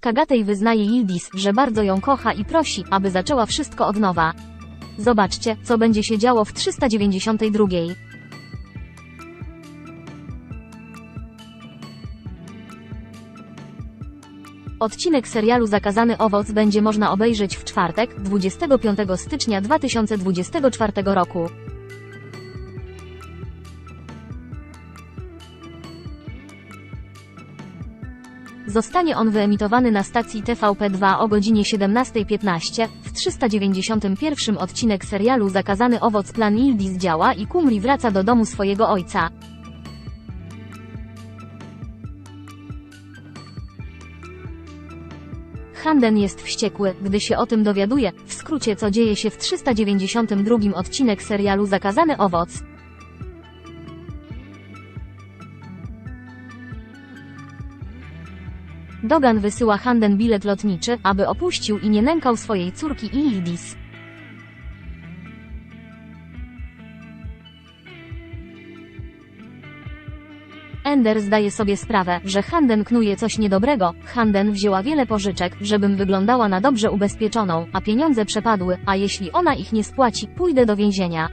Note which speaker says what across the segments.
Speaker 1: Kagatej wyznaje Yildiz, że bardzo ją kocha i prosi, aby zaczęła wszystko od nowa. Zobaczcie, co będzie się działo w 392. Odcinek serialu Zakazany Owoc będzie można obejrzeć w czwartek, 25 stycznia 2024 roku. Zostanie on wyemitowany na stacji TVP2 o godzinie 17.15. W 391 odcinek serialu Zakazany Owoc plan Yildiz działa i Kumri wraca do domu swojego ojca. Handen jest wściekły, gdy się o tym dowiaduje. W skrócie co dzieje się w 392 odcinek serialu Zakazany Owoc. Dogan wysyła Handen bilet lotniczy, aby opuścił i nie nękał swojej córki Yildiz. Ender zdaje sobie sprawę, że Handen knuje coś niedobrego. Handen wzięła wiele pożyczek, żebym wyglądała na dobrze ubezpieczoną, a pieniądze przepadły, a jeśli ona ich nie spłaci, pójdę do więzienia.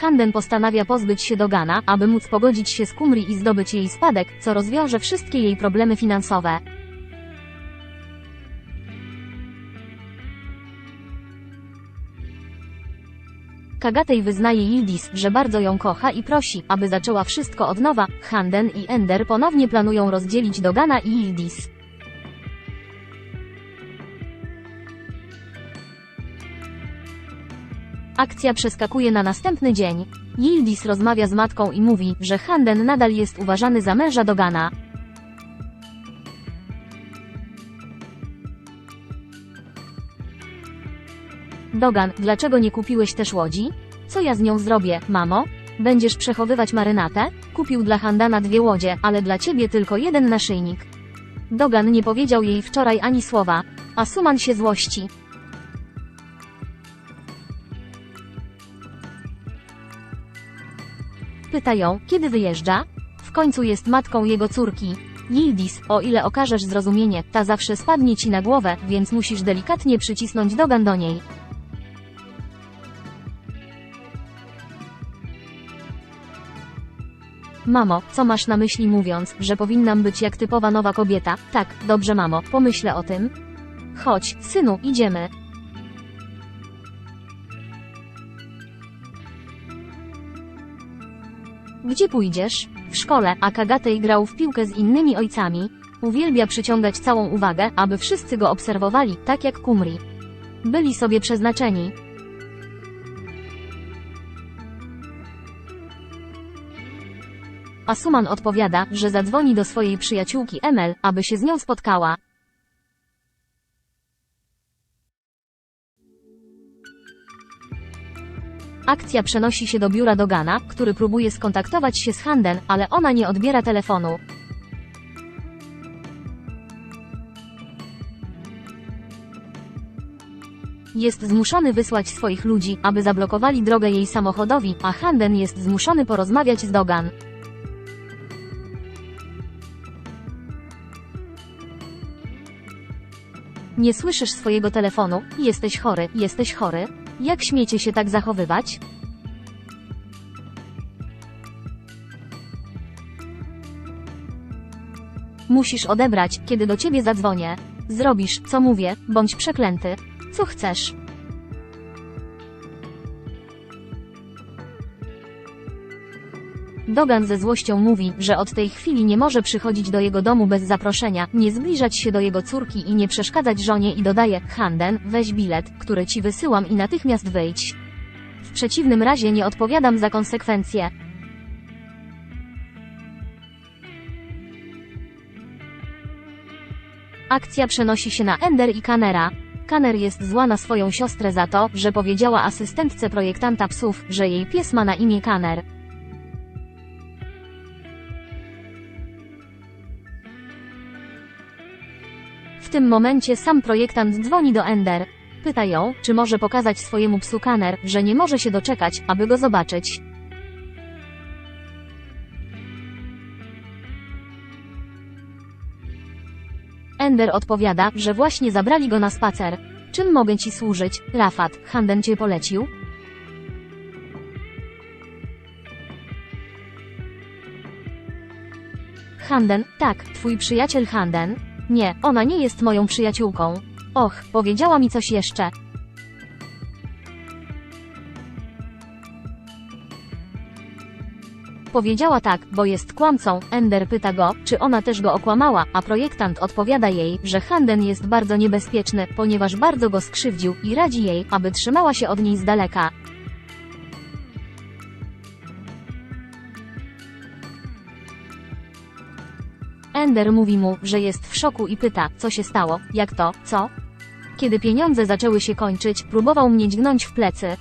Speaker 1: Handen postanawia pozbyć się Dogana, aby móc pogodzić się z Kumri i zdobyć jej spadek, co rozwiąże wszystkie jej problemy finansowe. Kagatej wyznaje Yildiz, że bardzo ją kocha i prosi, aby zaczęła wszystko od nowa. Handen i Ender ponownie planują rozdzielić Dogana i Yildiz. Akcja przeskakuje na następny dzień. Yildiz rozmawia z matką i mówi, że Handen nadal jest uważany za męża Dogana. Dogan, dlaczego nie kupiłeś też łodzi? Co ja z nią zrobię, mamo? Będziesz przechowywać marynatę? Kupił dla Handana dwie łodzie, ale dla ciebie tylko jeden naszyjnik. Dogan nie powiedział jej wczoraj ani słowa, a Suman się złości. Pyta ją, kiedy wyjeżdża? W końcu jest matką jego córki. Yildiz, o ile okażesz zrozumienie, ta zawsze spadnie ci na głowę, więc musisz delikatnie przycisnąć Dogan do niej. Mamo, co masz na myśli mówiąc, że powinnam być jak typowa nowa kobieta? Tak, dobrze mamo, pomyślę o tym. Chodź, synu, idziemy. Gdzie pójdziesz? W szkole, a Kagatej grał w piłkę z innymi ojcami. Uwielbia przyciągać całą uwagę, aby wszyscy go obserwowali, tak jak Kumri. Byli sobie przeznaczeni. Asuman odpowiada, że zadzwoni do swojej przyjaciółki Emel, aby się z nią spotkała. Akcja przenosi się do biura Dogana, który próbuje skontaktować się z Handen, ale ona nie odbiera telefonu. Jest zmuszony wysłać swoich ludzi, aby zablokowali drogę jej samochodowi, a Handen jest zmuszony porozmawiać z Dogan. Nie słyszysz swojego telefonu, jesteś chory, jesteś chory. Jak śmiecie się tak zachowywać? Musisz odebrać, kiedy do ciebie zadzwonię. Zrobisz, co mówię, bądź przeklęty. Co chcesz? Dogan ze złością mówi, że od tej chwili nie może przychodzić do jego domu bez zaproszenia, nie zbliżać się do jego córki i nie przeszkadzać żonie i dodaje, Handen, weź bilet, który ci wysyłam i natychmiast wyjdź. W przeciwnym razie nie odpowiadam za konsekwencje. Akcja przenosi się na Ender i Kanera. Kaner jest zła na swoją siostrę za to, że powiedziała asystentce projektanta psów, że jej pies ma na imię Kaner. tym momencie sam projektant dzwoni do Ender. Pyta ją, czy może pokazać swojemu psu kaner, że nie może się doczekać, aby go zobaczyć. Ender odpowiada, że właśnie zabrali go na spacer. Czym mogę ci służyć, Rafat? Handen cię polecił? Handen, tak, twój przyjaciel Handen. Nie, ona nie jest moją przyjaciółką. Och, powiedziała mi coś jeszcze. Powiedziała tak, bo jest kłamcą. Ender pyta go, czy ona też go okłamała, a projektant odpowiada jej, że Handen jest bardzo niebezpieczny, ponieważ bardzo go skrzywdził i radzi jej, aby trzymała się od niej z daleka. Ender mówi mu, że jest w szoku i pyta, co się stało, jak to, co? Kiedy pieniądze zaczęły się kończyć, próbował mnie dźgnąć w plecy.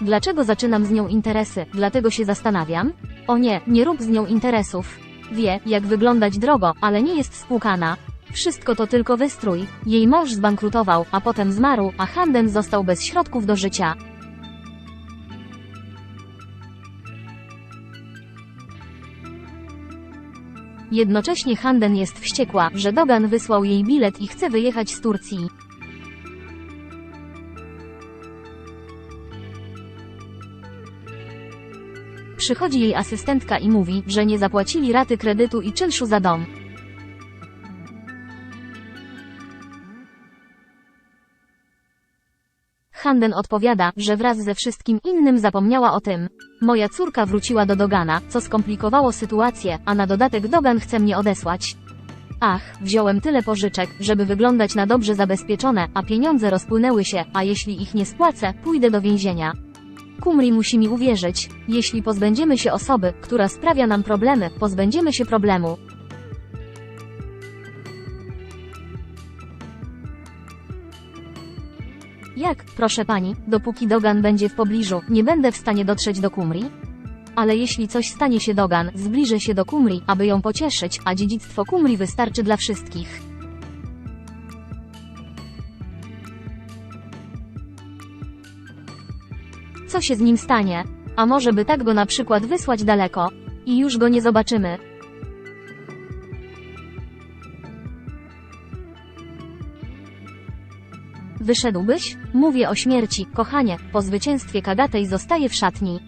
Speaker 1: Dlaczego zaczynam z nią interesy? Dlatego się zastanawiam? O nie, nie rób z nią interesów. Wie, jak wyglądać drogo, ale nie jest spłukana. Wszystko to tylko wystrój. Jej mąż zbankrutował, a potem zmarł, a Handen został bez środków do życia. Jednocześnie Handen jest wściekła, że Dogan wysłał jej bilet i chce wyjechać z Turcji. Przychodzi jej asystentka i mówi, że nie zapłacili raty kredytu i czynszu za dom. Handen odpowiada, że wraz ze wszystkim innym zapomniała o tym. Moja córka wróciła do Dogana, co skomplikowało sytuację, a na dodatek Dogan chce mnie odesłać. Ach, wziąłem tyle pożyczek, żeby wyglądać na dobrze zabezpieczone, a pieniądze rozpłynęły się, a jeśli ich nie spłacę, pójdę do więzienia. Kumri musi mi uwierzyć. Jeśli pozbędziemy się osoby, która sprawia nam problemy, pozbędziemy się problemu. Jak, proszę pani, dopóki Dogan będzie w pobliżu, nie będę w stanie dotrzeć do Kumri? Ale jeśli coś stanie się Dogan, zbliżę się do Kumri, aby ją pocieszyć, a dziedzictwo Kumri wystarczy dla wszystkich. Co się z nim stanie? A może by tak go na przykład wysłać daleko? I już go nie zobaczymy. Wyszedłbyś? Mówię o śmierci, kochanie, po zwycięstwie Kagatej zostaje w szatni.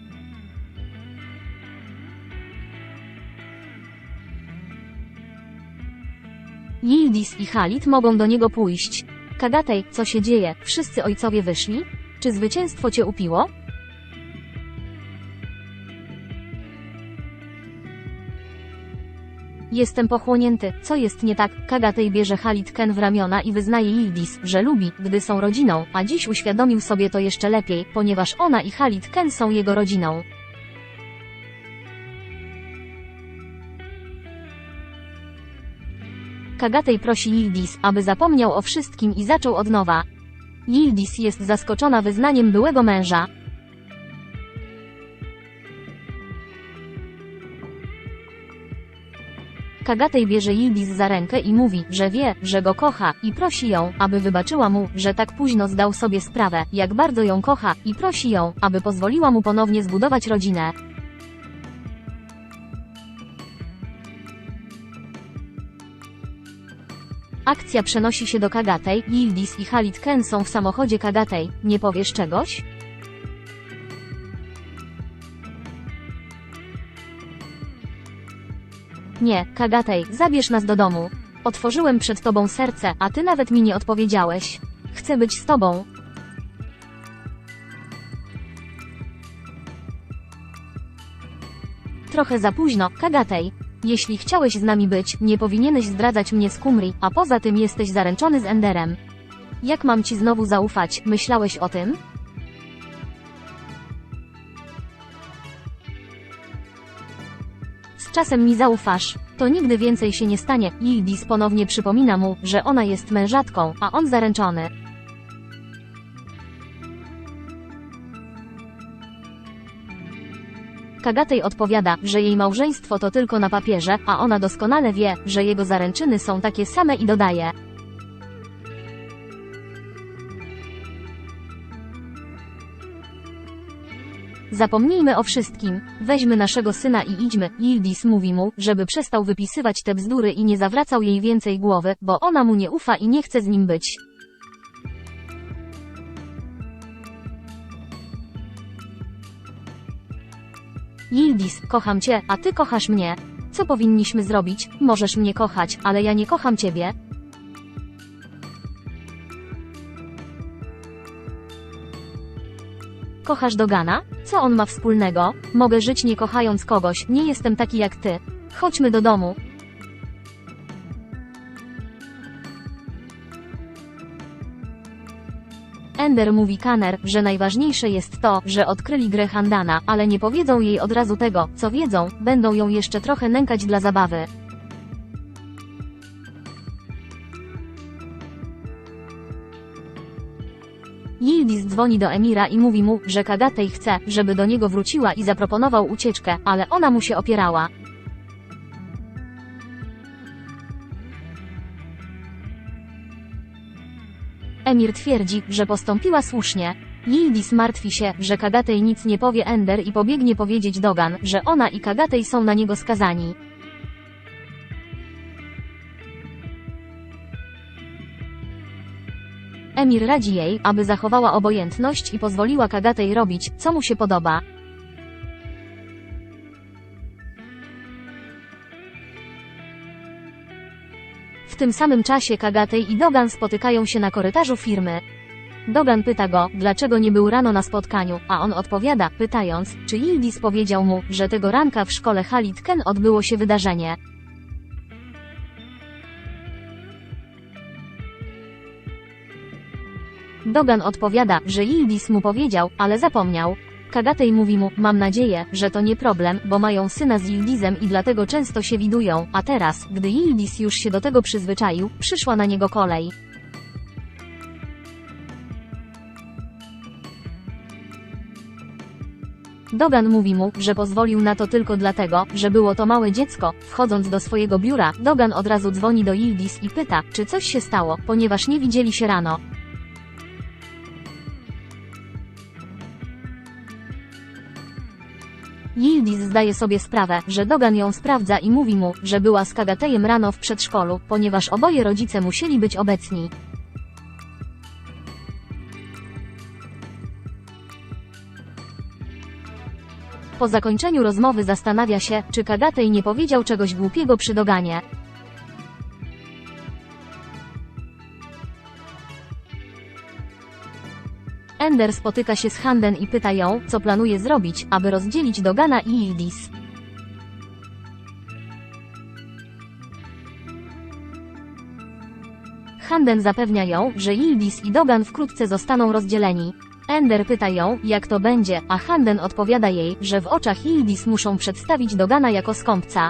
Speaker 1: Yildiz i Halit mogą do niego pójść. Kagatej, co się dzieje? Wszyscy ojcowie wyszli? Czy zwycięstwo cię upiło? Jestem pochłonięty, co jest nie tak? Kagatej bierze Halit Ken w ramiona i wyznaje Yildiz, że lubi, gdy są rodziną, a dziś uświadomił sobie to jeszcze lepiej, ponieważ ona i Halit Ken są jego rodziną. Kagatej prosi Yildiz, aby zapomniał o wszystkim i zaczął od nowa. Yildiz jest zaskoczona wyznaniem byłego męża. Kagatej bierze Yildiz za rękę i mówi, że wie, że go kocha, i prosi ją, aby wybaczyła mu, że tak późno zdał sobie sprawę, jak bardzo ją kocha, i prosi ją, aby pozwoliła mu ponownie zbudować rodzinę. Akcja przenosi się do Kagatej, Yildiz i Halit Ken są w samochodzie Kagatej, nie powiesz czegoś? Nie, Kagatej, zabierz nas do domu. Otworzyłem przed tobą serce, a ty nawet mi nie odpowiedziałeś. Chcę być z tobą. Trochę za późno, Kagatej. Jeśli chciałeś z nami być, nie powinieneś zdradzać mnie z Kumri, a poza tym jesteś zaręczony z Enderem. Jak mam ci znowu zaufać, myślałeś o tym? Czasem mi zaufasz. To nigdy więcej się nie stanie. Yildiz ponownie przypomina mu, że ona jest mężatką, a on zaręczony. Kagatej odpowiada, że jej małżeństwo to tylko na papierze, a ona doskonale wie, że jego zaręczyny są takie same i dodaje. Zapomnijmy o wszystkim. Weźmy naszego syna i idźmy. Yildiz mówi mu, żeby przestał wypisywać te bzdury i nie zawracał jej więcej głowy, bo ona mu nie ufa i nie chce z nim być. Yildiz, kocham cię, a ty kochasz mnie. Co powinniśmy zrobić? Możesz mnie kochać, ale ja nie kocham ciebie. Kochasz Dogana? Co on ma wspólnego? Mogę żyć nie kochając kogoś, nie jestem taki jak ty. Chodźmy do domu. Ender mówi Kaner, że najważniejsze jest to, że odkryli grę Handana, ale nie powiedzą jej od razu tego, co wiedzą, będą ją jeszcze trochę nękać dla zabawy. Dzwoni do Emira i mówi mu, że Kagatej chce, żeby do niego wróciła i zaproponował ucieczkę, ale ona mu się opierała. Emir twierdzi, że postąpiła słusznie. Yildiz martwi się, że Kagatej nic nie powie Ender i pobiegnie powiedzieć Dogan, że ona i Kagatej są na niego skazani. Emir radzi jej, aby zachowała obojętność i pozwoliła Kagatej robić, co mu się podoba. W tym samym czasie Kagatej i Dogan spotykają się na korytarzu firmy. Dogan pyta go, dlaczego nie był rano na spotkaniu, a on odpowiada, pytając, czy Yildiz powiedział mu, że tego ranka w szkole Halit Ken odbyło się wydarzenie. Dogan odpowiada, że Yildiz mu powiedział, ale zapomniał. Kagatej mówi mu, mam nadzieję, że to nie problem, bo mają syna z Yildizem i dlatego często się widują, a teraz, gdy Yildiz już się do tego przyzwyczaił, przyszła na niego kolej. Dogan mówi mu, że pozwolił na to tylko dlatego, że było to małe dziecko. Wchodząc do swojego biura, Dogan od razu dzwoni do Yildiz i pyta, czy coś się stało, ponieważ nie widzieli się rano. Yildiz zdaje sobie sprawę, że Dogan ją sprawdza i mówi mu, że była z Kagatejem rano w przedszkolu, ponieważ oboje rodzice musieli być obecni. Po zakończeniu rozmowy zastanawia się, czy Kagatej nie powiedział czegoś głupiego przy Doganie. Ender spotyka się z Handen i pyta ją, co planuje zrobić, aby rozdzielić Dogana i Yildiz. Handen zapewnia ją, że Yildiz i Dogan wkrótce zostaną rozdzieleni. Ender pyta ją, jak to będzie, a Handen odpowiada jej, że w oczach Yildiz muszą przedstawić Dogana jako skąpca.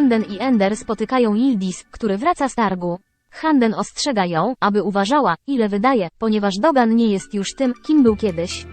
Speaker 1: Handen i Ender spotykają Yildiz, który wraca z targu. Handen ostrzega ją, aby uważała, ile wydaje, ponieważ Dogan nie jest już tym, kim był kiedyś.